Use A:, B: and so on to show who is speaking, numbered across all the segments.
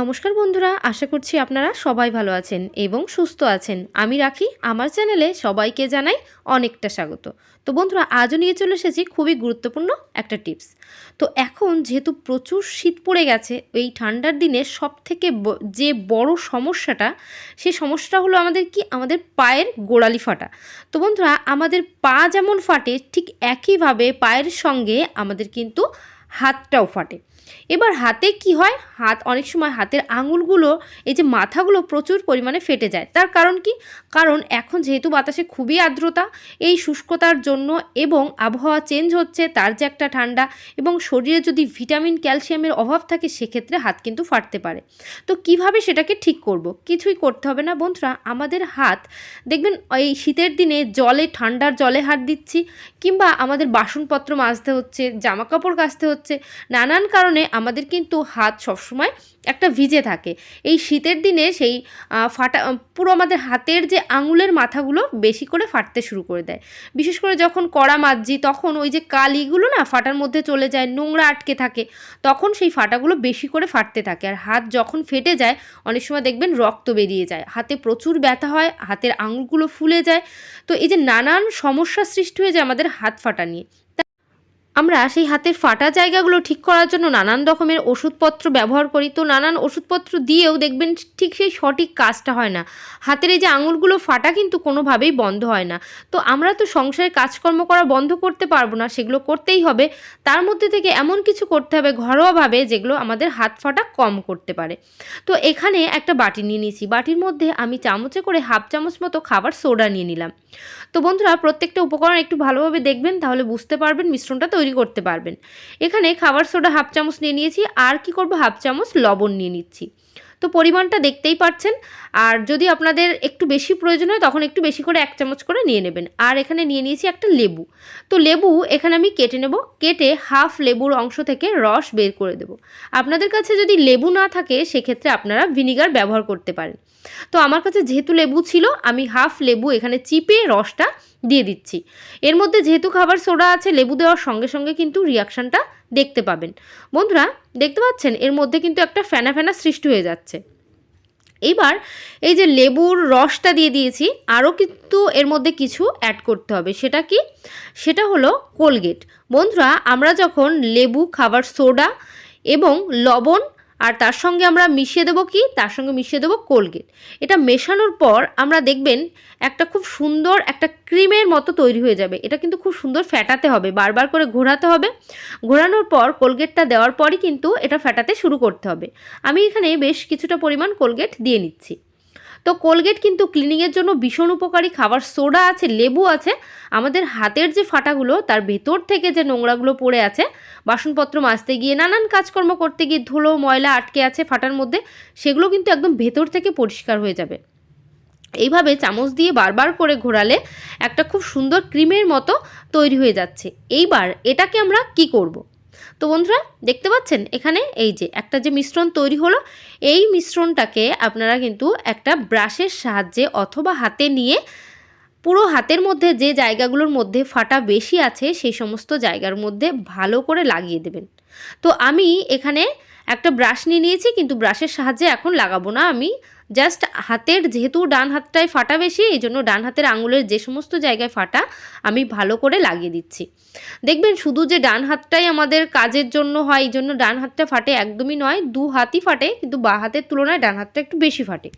A: নমস্কার বন্ধুরা, আশা করছি আপনারা সবাই ভালো আছেন এবং সুস্থ আছেন। আমি রাখি, আমার চ্যানেলে সবাইকে জানাই অনেকটা স্বাগত। তো বন্ধুরা, আজও নিয়ে চলে এসেছি খুবই গুরুত্বপূর্ণ একটা টিপস। তো এখন যেহেতু প্রচুর শীত পড়ে গেছে, এই ঠান্ডার দিনে সব থেকে যে বড় সমস্যাটা সে সমস্যাটা হলো আমাদের কি? আমাদের পায়ের গোড়ালি ফাটা। তো বন্ধুরা, আমাদের পা যেমন ফাটে, ঠিক একইভাবে পায়ের সঙ্গে আমাদের কিন্তু হাতটাও ফাটে। এবার হাতে কি হয়? হাত, অনেক সময় হাতের আঙুলগুলো, এই যে মাথাগুলো প্রচুর পরিমাণে ফেটে যায়। তার কারণ কি? কারণ এখন যেহেতু বাতাসে খুবই আর্দ্রতা, এই শুষ্কতার জন্য এবং আবহাওয়া চেঞ্জ হচ্ছে, তার যে একটা ঠান্ডা এবং শরীরে যদি ভিটামিন ক্যালসিয়ামের অভাব থাকে, সেক্ষেত্রে হাত কিন্তু ফাটতে পারে। তো কীভাবে সেটাকে ঠিক করব? কিছুই করতে হবে না বন্ধুরা। আমাদের হাত, দেখবেন এই শীতের দিনে জলে, ঠান্ডার জলে হাত দিচ্ছি, কিংবা আমাদের বাসনপত্র মাজতে হচ্ছে জামা কাপড় কাচতে হচ্ছে, নানান কারণে আমাদের কিন্তু হাত সবসময় একটা ভিজে থাকে। এই শীতের দিনে সেই ফাটা, পুরো আমাদের হাতের যে আঙুলের মাথাগুলো বেশি করে ফাটতে শুরু করে দেয়। বিশেষ করে যখন কড়া মাজছি তখন ওই যে কালিগুলো না ফাটার মধ্যে চলে যায়, নোংরা আটকে থাকে, তখন সেই ফাটাগুলো বেশি করে ফাটতে থাকে। আর হাত যখন ফেটে যায়, অনেক সময় দেখবেন রক্ত বেরিয়ে যায়। হাতে প্রচুর ব্যথা হয়, হাতের আঙুলগুলো ফুলে যায়। তো এই যে নানান সমস্যা সৃষ্টি হয়ে যায় আমাদের হাত ফাটা নিয়ে। আমরা সেই হাতের ফাটা জায়গাগুলো ঠিক করার জন্য নানান রকমের ওষুধপত্র ব্যবহার করি। তো নানান ওষুধপত্র দিয়েও দেখবেন ঠিক সেই সঠিক কাজটা হয় না। হাতের এই যে আঙুলগুলো ফাটা কিন্তু কোনোভাবেই বন্ধ হয় না। তো আমরা তো সংসারে কাজকর্ম করা বন্ধ করতে পারব না, সেগুলো করতেই হবে। তার মধ্যে থেকে এমন কিছু করতে হবে ঘরোয়াভাবে যেগুলো আমাদের হাত ফাটা কম করতে পারে। তো এখানে একটা বাটি নিয়ে নিয়েছি। বাটির মধ্যে আমি চামচে করে হাফ চামচ মতো খাবার সোডা নিয়ে নিলাম। তো বন্ধুরা, প্রত্যেকটা উপকরণ একটু ভালোভাবে দেখবেন, তাহলে বুঝতে পারবেন মিশ্রণটা তৈরি করতে পারবেন। এখানে খাবার সোডা হাফ চামচ নিয়ে নিয়েছি। আর কি করব? হাফ চামচ লবণ নিয়ে নিচ্ছি। তো পরিমাণটা দেখতেই পাচ্ছেন আর যদি আপনাদের একটু বেশি প্রয়োজন হয়, তখন একটু বেশি করে এক চামচ করে নিয়ে নেবেন। আর এখানে নিয়ে নিয়েছি একটা লেবু। তো লেবু এখানে আমি কেটে নেব। কেটে হাফ লেবুর অংশ থেকে রস বের করে দেব। আপনাদের কাছে যদি লেবু না থাকে, সেক্ষেত্রে আপনারা ভিনিগার ব্যবহার করতে পারেন। তো আমার কাছে যেহেতু লেবু ছিল, আমি হাফ লেবু এখানে চিপে রসটা দিয়ে দিচ্ছি। এর মধ্যে যেহেতু খাবার সোডা আছে, লেবু দেওয়ার সঙ্গে সঙ্গে কিন্তু রিয়াকশানটা দেখতে পাবেন। বন্ধুরা, দেখতে পাচ্ছেন? এর মধ্যে কিন্তু একটা ফেনা ফেনা সৃষ্টি হয়ে যাচ্ছে। এইবার এই যে লেবুর রসটা দিয়ে দিয়েছি, আরও কিন্তু এর মধ্যে কিছু অ্যাড করতে হবে। সেটা কি? সেটা হলো কোলগেট। বন্ধুরা, আমরা যখন লেবু, খাবার, সোডা এবং লবণ আর তার সঙ্গে আমরা মিশিয়ে দেবো কি? তার সঙ্গে মিশিয়ে দেবো কোলগেট। এটা মেশানোর পর আমরা দেখবেন একটা খুব সুন্দর একটা ক্রিমের মতো তৈরি হয়ে যাবে। এটা কিন্তু খুব সুন্দর ফ্যাটাতে হবে, বারবার করে ঘোরাতে হবে। ঘোরানোর পর কোলগেটটা দেওয়ার পরই কিন্তু এটা ফ্যাটাতে শুরু করতে হবে। আমি এখানে বেশ কিছুটা পরিমাণ কোলগেট দিয়ে নিচ্ছি। তো কোলগেট কিন্তু ক্লিনিংয়ের জন্য ভীষণ উপকারী। খাবার সোডা আছে, লেবু আছে। আমাদের হাতের যে ফাটাগুলো, তার ভেতর থেকে যে নোংরাগুলো পড়ে আছে, বাসনপত্র মাজতে গিয়ে, নানান কাজকর্ম করতে গিয়ে ধুলো, ময়লা আটকে আছে ফাটার মধ্যে, সেগুলো কিন্তু একদম ভেতর থেকে পরিষ্কার হয়ে যাবে। এইভাবে চামচ দিয়ে বারবার করে ঘোরালে একটা খুব সুন্দর ক্রিমের মতো তৈরি হয়ে যাচ্ছে। এইবার এটাকে আমরা কি করব। তো বন্ধুরা, দেখতে পাচ্ছেন? এখানে এই যে একটা যে মিশ্রণ তৈরি হলো, এই মিশ্রণটাকে আপনারা কিন্তু একটা ব্রাশের সাহায্যে অথবা হাতে নিয়ে পুরো হাতের মধ্যে যে জায়গাগুলোর মধ্যে ফাটা বেশি আছে, সেই সমস্ত জায়গার মধ্যে ভালো করে লাগিয়ে দেবেন। তো আমি এখানে একটা ব্রাশ নিয়ে নিয়েছি, কিন্তু ব্রাশের সাহায্যে এখন লাগাবো না আমি। জাস্ট হাতের যেহেতু ডান হাতটায় ফাটা বেশি, এই জন্য ডান হাতের আঙুলের যে সমস্ত জায়গায় ফাটা আমি ভালো করে লাগিয়ে দিচ্ছি। দেখবেন শুধু যে ডান হাতটাই আমাদের কাজের জন্য হয়, এই জন্য ডান হাতটা ফাটে একদমই নয়, দু হাতই ফাটে, কিন্তু বা হাতের তুলনায় ডান হাতটা একটু বেশি ফাটে।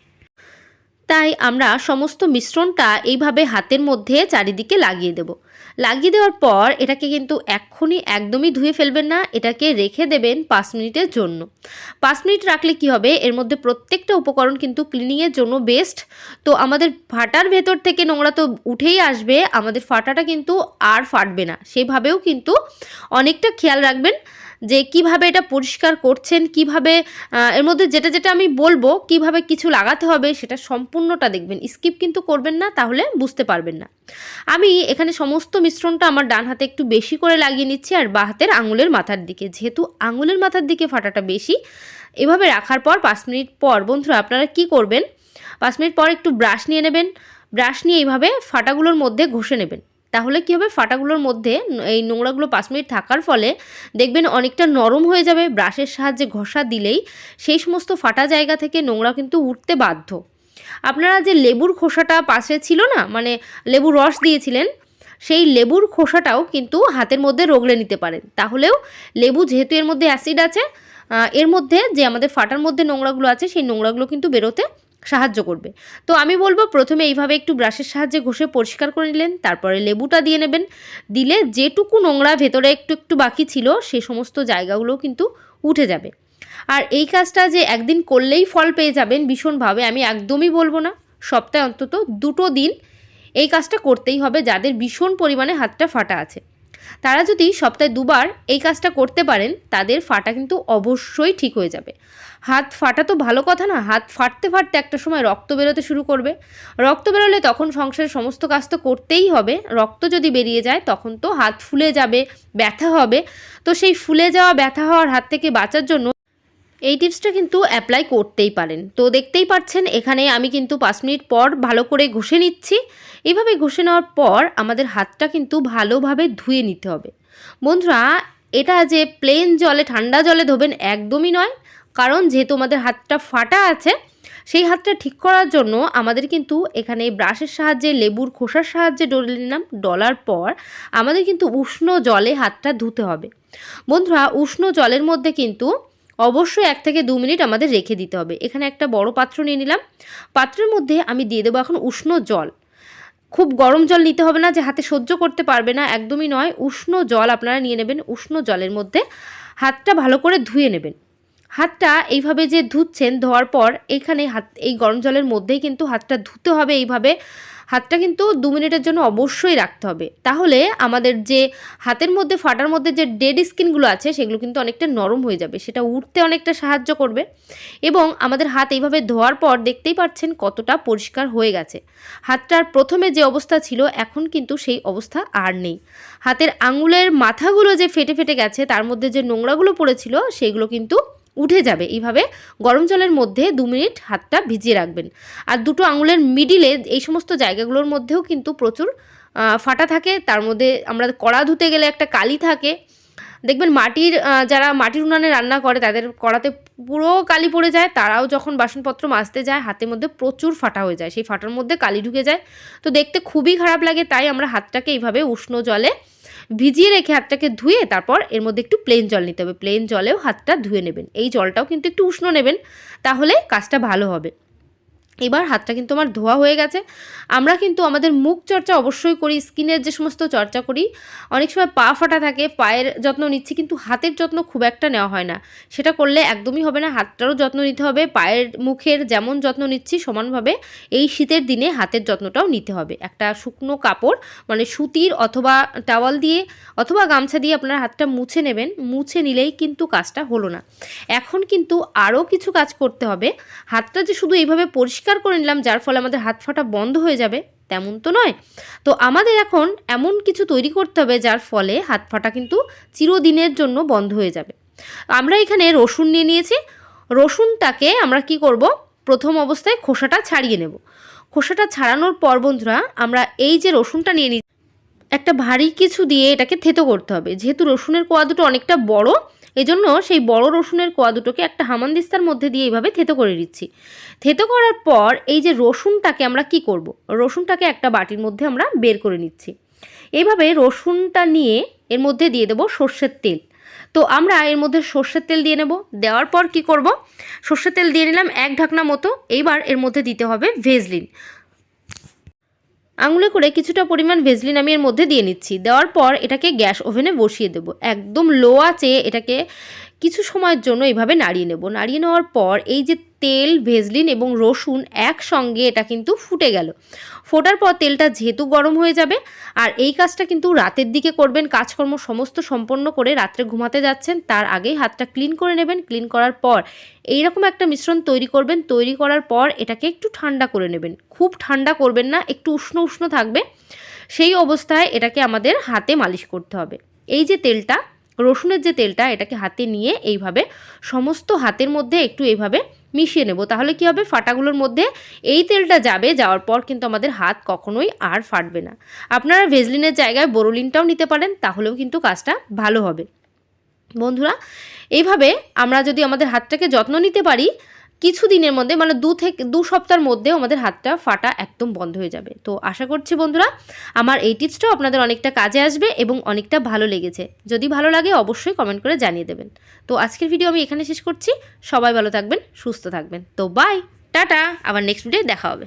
A: তাই আমরা সমস্ত মিশ্রণটা এইভাবে হাতের মধ্যে চারিদিকে লাগিয়ে দেব। লাগিয়ে দেওয়ার পর এটাকে কিন্তু এক্ষুনি একদমই ধুয়ে ফেলবেন না, এটাকে রেখে দেবেন পাঁচ মিনিটের জন্য। পাঁচ মিনিট রাখলে কি হবে? এর মধ্যে প্রত্যেকটা উপকরণ কিন্তু ক্লিনিংয়ের জন্য বেস্ট তো আমাদের ফাটার ভেতর থেকে নোংরা তো উঠেই আসবে, আমাদের ফাটাটা কিন্তু আর ফাটবে না। সেভাবেও কিন্তু অনেকটা খেয়াল রাখবেন। যে কীভাবে এটা পরিষ্কার করছেন, কীভাবে এর মধ্যে যেটা যেটা আমি বলব, কীভাবে কিছু লাগাতে হবে সেটা সম্পূর্ণটা দেখবেন। স্কিপ কিন্তু করবেন না, তাহলে বুঝতে পারবেন না। আমি এখানে সমস্ত মিশ্রণটা আমার ডান হাতে একটু বেশি করে লাগিয়ে নিচ্ছি আর বা হাতের আঙুলের মাথার দিকে। যেহেতু আঙুলের মাথার দিকে ফাটাটা বেশি, এভাবে রাখার পর পাঁচ মিনিট পর, বন্ধুরা আপনারা কি করবেন? পাঁচ মিনিট পর একটু ব্রাশ নিয়ে নেবেন। ব্রাশ নিয়ে এইভাবে ফাটাগুলোর মধ্যে ঘষে নেবেন। তাহলে কী হবে? ফাটাগুলোর মধ্যে এই নোংরাগুলো পাঁচ মিনিট থাকার ফলে দেখবেন অনেকটা নরম হয়ে যাবে ব্রাশের সাহায্যে ঘষা দিলেই সেই সমস্ত ফাটা জায়গা থেকে নোংরা কিন্তু উঠতে বাধ্য। আপনারা যে লেবুর খোসাটা পাশে ছিল না মানে লেবুর রস দিয়েছিলেন, সেই লেবুর খোসাটাও কিন্তু হাতের মধ্যে রগড়ে নিতে পারেন। তাহলেও লেবু যেহেতু এর মধ্যে অ্যাসিড আছে এর মধ্যে যে আমাদের ফাটার মধ্যে নোংরাগুলো আছে, সেই নোংরাগুলো কিন্তু বেরোতে সাহায্য করবে। তো আমি বলব প্রথমে এইভাবে একটু ব্রাশের সাহায্যে ঘষে পরিষ্কার করে নিলেন, তারপরে লেবুটা দিয়ে নেবেন। দিলে যেটুকু নোংরা ভেতরে একটু একটু বাকি ছিল, সে সমস্ত জায়গাগুলো কিন্তু উঠে যাবে। আর এই কাজটা যে একদিন করলেই ফল পেয়ে যাবেন ভীষণভাবে আমি একদমই বলব না। সপ্তাহে অন্তত দুটো দিন এই কাজটা করতেই হবে যাদের ভীষণ পরিমাণে হাতটা ফাটা আছে। তারা যদি সপ্তাহে দুবার এই কাজটা করতে পারেন, তাদের ফাটা কিন্তু অবশ্যই ঠিক হয়ে যাবে। হাত ফাটা তো ভালো কথা না, হাত ফাটতে ফাটতে একটা সময় রক্ত বেরোতে শুরু করবে। রক্ত বেরোলে তখন সংসারের সমস্ত কাজ তো করতেই হবে, রক্ত যদি বেরিয়ে যায় তখন তো হাত ফুলে যাবে, ব্যথা হবে। তো সেই ফুলে যাওয়া ব্যথা হওয়ার হাত থেকে বাঁচার জন্য এই টিপসটা কিন্তু অ্যাপ্লাই করতেই পারেন। তো দেখতেই পাচ্ছেন, এখানে আমি কিন্তু পাঁচ মিনিট পর ভালো করে ঘষে নিচ্ছি। এইভাবে ঘষে নেওয়ার পর আমাদের হাতটা কিন্তু ভালোভাবে ধুয়ে নিতে হবে। বন্ধুরা, এটা যে প্লেন জলে, ঠান্ডা জলে ধোবেন একদমই নয়। কারণ যেহেতু আমাদের হাতটা ফাটা আছে, সেই হাতটা ঠিক করার জন্য আমাদের কিন্তু এখানে ব্রাশের সাহায্যে, লেবুর খোসার সাহায্যে ডলে নিলাম। ডলার পর আমাদের কিন্তু উষ্ণ জলে হাতটা ধুতে হবে। বন্ধুরা, উষ্ণ জলের মধ্যে কিন্তু অবশ্যই এক থেকে দু মিনিট আমাদের রেখে দিতে হবে। এখানে একটা বড় পাত্র নিয়ে নিলাম। পাত্রের মধ্যে আমি দিয়ে দেবো এখন উষ্ণ জল। খুব গরম জল নিতে হবে না, যে হাতে সহ্য করতে পারবে না, একদমই নয়। উষ্ণ জল আপনারা নিয়ে নেবেন, উষ্ণ জলের মধ্যে হাতটা ভালো করে ধুয়ে নেবেন। হাতটা এইভাবে যে ধুচ্ছেন ধোয়ার পর এখানে হাত, এই গরম জলের মধ্যেই কিন্তু হাতটা ধুতে হবে এইভাবে। হাতটা কিন্তু দু মিনিটের জন্য অবশ্যই রাখতে হবে। তাহলে আমাদের যে হাতের মধ্যে, ফাটার মধ্যে যে ডেড স্কিনগুলো আছে, সেগুলো কিন্তু অনেকটা নরম হয়ে যাবে। সেটা উঠতে অনেকটা সাহায্য করবে। এবং আমাদের হাত এইভাবে ধোয়ার পর দেখতেই পাচ্ছেন কতটা পরিষ্কার হয়ে গেছে। হাতটার প্রথমে যে অবস্থা ছিল, এখন কিন্তু সেই অবস্থা আর নেই। হাতের আঙুলের মাথাগুলো যে ফেটে ফেটে গেছে, তার মধ্যে যে নোংরাগুলো পড়েছিল, সেগুলো কিন্তু উঠে যাবে। এইভাবে গরম জলের মধ্যে দু মিনিট হাতটা ভিজিয়ে রাখবেন। আর দুটো আঙুলের মিডিলে এই সমস্ত জায়গাগুলোর মধ্যেও কিন্তু প্রচুর ফাটা থাকে। তার মধ্যে আমরা কড়া ধুতে গেলে একটা কালি থাকে। দেখবেন মাটির যারা মাটির উনানে রান্না করে তাদের কড়াতে পুরো কালি পড়ে যায়। তারাও যখন বাসনপত্র মাজতে যায়, হাতের মধ্যে প্রচুর ফাটা হয়ে যায়। সেই ফাটার মধ্যে কালি ঢুকে যায়। তো দেখতে খুবই খারাপ লাগে, তাই আমরা হাতটাকে এইভাবে উষ্ণ জলে ভিজিয়ে রেখে হাতটাকে ধুয়ে তারপর এর মধ্যে একটু প্লেন জল নিতে হবে। প্লেন জলেও হাতটা ধুয়ে নেবেন। এই জলটাও কিন্তু একটু উষ্ণ নেবেন, তাহলে কাজটা ভালো হবে। এবার হাতটা কিন্তু আমার ধোয়া হয়ে গেছে। আমরা কিন্তু আমাদের মুখ চর্চা অবশ্যই করি, স্কিনের যে সমস্ত চর্চা করি। অনেক সময় পা ফাটা থাকে, পায়ের যত্ন নিচ্ছি কিন্তু হাতের যত্ন খুব একটা নেওয়া হয় না। সেটা করলে একদমই হবে না, হাতটারও যত্ন নিতে হবে, পায়ের মুখের যেমন যত্ন নিচ্ছি সমানভাবে এই শীতের দিনে হাতের যত্নটাও নিতে হবে। একটা শুকনো কাপড় মানে সুতির অথবা টাওয়াল দিয়ে অথবা গামছা দিয়ে আপনার হাতটা মুছে নেবেন, মুছে নিলেই কিন্তু কাজটা হলো না। এখন কিন্তু আরও কিছু কাজ করতে হবে। হাতটা যে শুধু এইভাবে পরিষ্কার করে নিলাম, যার ফলে আমাদের হাত ফাটা বন্ধ হয়ে যাবে, তেমন তো নয়। তো আমাদের এখন এমন কিছু তৈরি করতে হবে, যার ফলে হাত ফাটা কিন্তু চিরদিনের জন্য বন্ধ হয়ে যাবে। আমরা এখানে রসুন নিয়ে নিয়েছি। রসুনটাকে আমরা কি করব? প্রথম অবস্থায় খোসাটা ছাড়িয়ে নেব। খোসাটা ছাড়ানোর পর বন্ধুরা, আমরা এই যে রসুনটা নিয়ে নিই একটা ভারী কিছু দিয়ে এটাকে থেতো করতে হবে। যেহেতু রসুনের কোয়া দুটো অনেকটা বড় এজন্য সেই বড় রসুনের কোয়া দুটোকে একটা হামানদিস্তার মধ্যে দিয়ে এইভাবে থেতো করে দিচ্ছি। থেতো করার পর এই যে রসুনটাকে আমরা কি করব? রসুনটাকে একটা বাটির মধ্যে আমরা বের করে নিচ্ছি। এইভাবে রসুনটা নিয়ে এর মধ্যে দিয়ে দেবো সর্ষের তেল। তো আমরা এর মধ্যে সর্ষের তেল দিয়ে নেব। দেওয়ার পর কি করব? সর্ষের তেল দিয়ে নিলাম এক ঢাকনা মতো। এইবার এর মধ্যে দিতে হবে ভেজলিন। আঙুলে করে কিছুটা পরিমাণ ভেজলিন আমি এর মধ্যে দিয়ে নিচ্ছি। দেওয়ার পর এটাকে গ্যাস ওভেনে বসিয়ে দেবো। একদম লো আছে এটাকে কিছু সময়ের জন্য এইভাবে নাড়িয়ে নেব। নাড়িয়ে নেওয়ার পর এই যে তেল, ভেজলিন এবং রসুন একসঙ্গে এটা কিন্তু ফুটে গেল। ফোটার পর তেলটা যেহেতু গরম হয়ে যাবে, আর এই কাজটা কিন্তু রাতের দিকে করবেন, কাজকর্ম সমস্ত সম্পন্ন করে রাত্রে ঘুমাতে যাচ্ছেন, তার আগেই হাতটা ক্লিন করে নেবেন ক্লিন করার পর এইরকম একটা মিশ্রণ তৈরি করবেন, তৈরি করার পর এটাকে একটু ঠান্ডা করে নেবেন। খুব ঠান্ডা করবেন না, একটু উষ্ণ উষ্ণ থাকবে, সেই অবস্থায় এটাকে আমাদের হাতে মালিশ করতে হবে। এই যে তেলটা, রসুনের যে তেলটা, এটাকে হাতে নিয়ে এইভাবে সমস্ত হাতের মধ্যে একটু এইভাবে মিশিয়ে নেব। তাহলে কি হবে? ফাটাগুলোর মধ্যে এই তেলটা যাবে, যাওয়ার পর কিন্তু আমাদের হাত কখনোই আর ফাটবে না। আপনারা ভেজলিনের জায়গায় বোরোলিনটাও নিতে পারেন, তাহলেও কিন্তু কাজটা ভালো হবে। বন্ধুরা, এইভাবে আমরা যদি আমাদের হাতটাকে যত্ন নিতে পারি কিছু দিনের মধ্যে মানে দু থেকে, দু সপ্তাহের মধ্যে আমাদের হাতটা ফাটা একদম বন্ধ হয়ে যাবে। তো আশা করছি বন্ধুরা, আমার এই টিপসটাও আপনাদের অনেকটা কাজে আসবে এবং অনেকটা ভালো লেগেছে। যদি ভালো লাগে অবশ্যই কমেন্ট করে জানিয়ে দেবেন। তো আজকের ভিডিও আমি এখানে শেষ করছি। সবাই ভালো থাকবেন, সুস্থ থাকবেন। তো বাই টাটা, আবার নেক্সট ভিডিও দেখা হবে।